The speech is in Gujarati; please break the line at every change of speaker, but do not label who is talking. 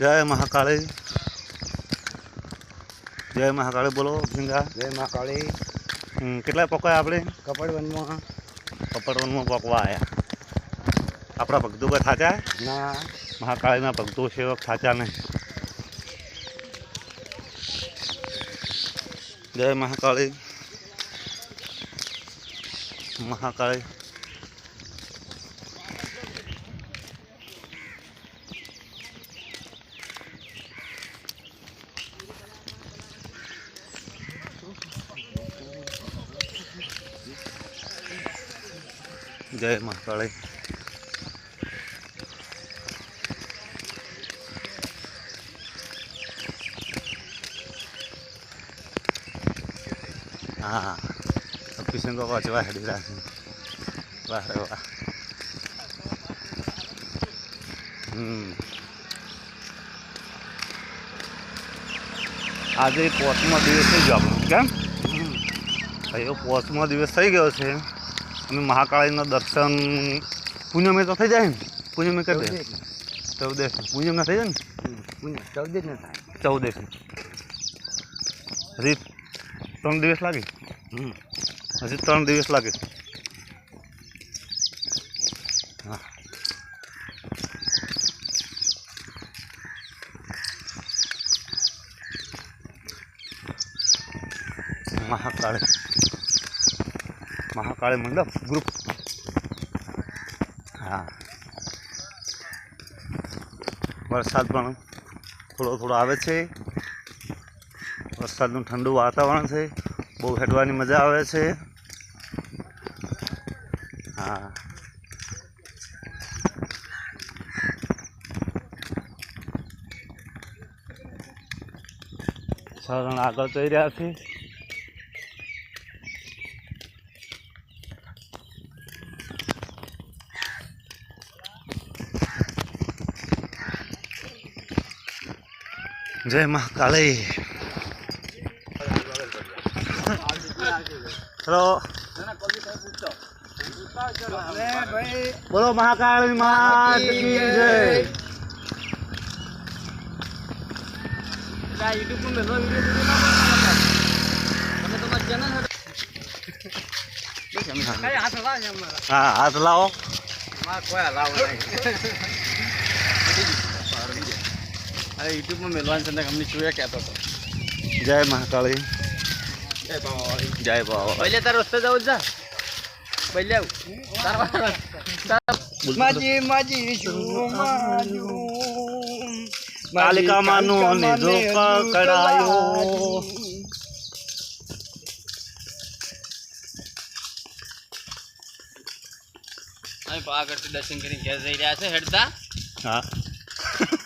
જય મહાકાળી. જય મહાકાળી બોલો ભીંગા.
જય
મહાકાળી. કેટલા પકવાય આપણે
કપડવનમાં.
કપડવનમાં પકવા આવ્યા આપણા ભક્તો કોઈ થાચા?
ના.
મહાકાળીના ભક્તો સેવક થાચા નહીં જય મહાકાળી. મહાકાળી. જય મહાકાળી હા કિશન બાબા જેવા હેડી રહ્યા વાહ રે વાહ આજે પોચમો દિવસ થઈ ગયો આપણો. કેમ? ભાઈ પોચમો દિવસ થઈ ગયો છે. અને મહાકાળીના દર્શન પૂનમે તો થઈ જાય ને. પૂનમે કરી દે. ચૌદે પૂનમના થઈ જાય ને?
ચૌદ જ ન થાય.
ચૌદે હજી ત્રણ દિવસ લાગે.
હમ.
હજી ત્રણ દિવસ લાગે. હા. મહાકાળી. મહાકાળી મંડપ ગ્રુપ હા. વરસાદ પણ થોડો થોડો આવે છે. વરસાદનું ઠંડુ વાતાવરણ છે. બહુ હેઠવાની મજા આવે છે. હા. શરણ આગળ જઈ રહ્યા છે. જય મહાકાળી હેલો. બોલો મહાકાળી માત જય. હા હાથ લાવો.
અરે યુટ્યુબમાં મેલવાન છે અમને જોયા કહેતો હતો.
જય મહાકાળી.
જય ભાવ
જય ભાવ
પહેલે તાર રસ્તે જવું જા પહેલે માજી માજી અહીં આગળથી દર્શન કરીને ઘેર જઈ રહ્યા છે હેડતા.
હા.